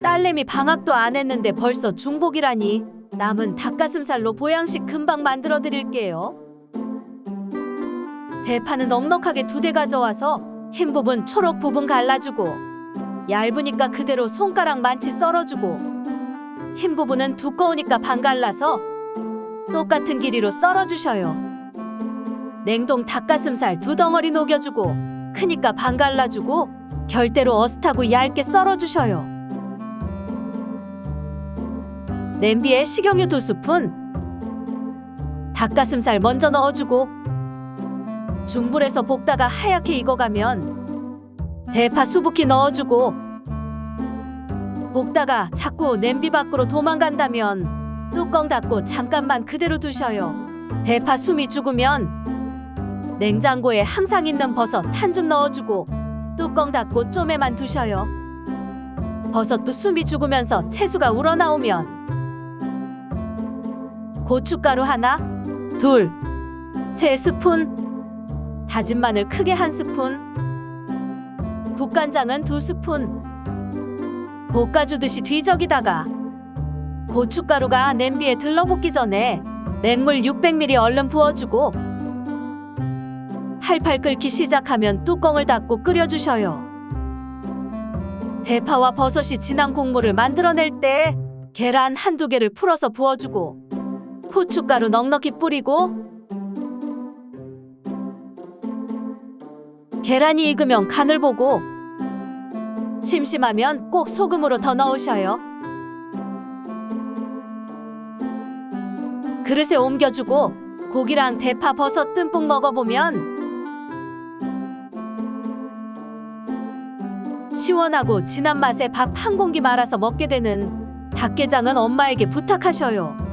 딸내미 방학도 안 했는데 벌써 중복이라니. 남은 닭가슴살로 보양식 금방 만들어 드릴게요. 대파는 넉넉하게 두 대 가져와서 흰 부분, 초록 부분 갈라주고 얇으니까 그대로 손가락 만치 썰어주고 흰 부분은 두꺼우니까 반 갈라서 똑같은 길이로 썰어주셔요. 냉동 닭가슴살 두 덩어리 녹여주고 크니까 반 갈라주고 결대로 어슷하고 얇게 썰어주셔요. 냄비에 식용유 두 스푼, 닭가슴살 먼저 넣어주고 중불에서 볶다가 하얗게 익어가면 대파 수북히 넣어주고 볶다가 자꾸 냄비 밖으로 도망간다면 뚜껑 닫고 잠깐만 그대로 두셔요. 대파 숨이 죽으면 냉장고에 항상 있는 버섯 한 줌 넣어주고 뚜껑 닫고 좀에만 두셔요. 버섯도 숨이 죽으면서 채수가 우러나오면 고춧가루 하나, 둘, 세 스푼, 다진 마늘 크게 한 스푼, 국간장은 두 스푼, 볶아주듯이 뒤적이다가 고춧가루가 냄비에 들러붙기 전에 맹물 600ml 얼른 부어주고 팔팔 끓기 시작하면 뚜껑을 닫고 끓여주셔요. 대파와 버섯이 진한 국물을 만들어낼 때 계란 한두 개를 풀어서 부어주고 후춧가루 넉넉히 뿌리고 계란이 익으면 간을 보고 심심하면 꼭 소금으로 더 넣으셔요. 그릇에 옮겨주고 고기랑 대파 버섯 듬뿍 먹어보면 시원하고 진한 맛에 밥 한 공기 말아서 먹게 되는 닭게장은 엄마에게 부탁하셔요.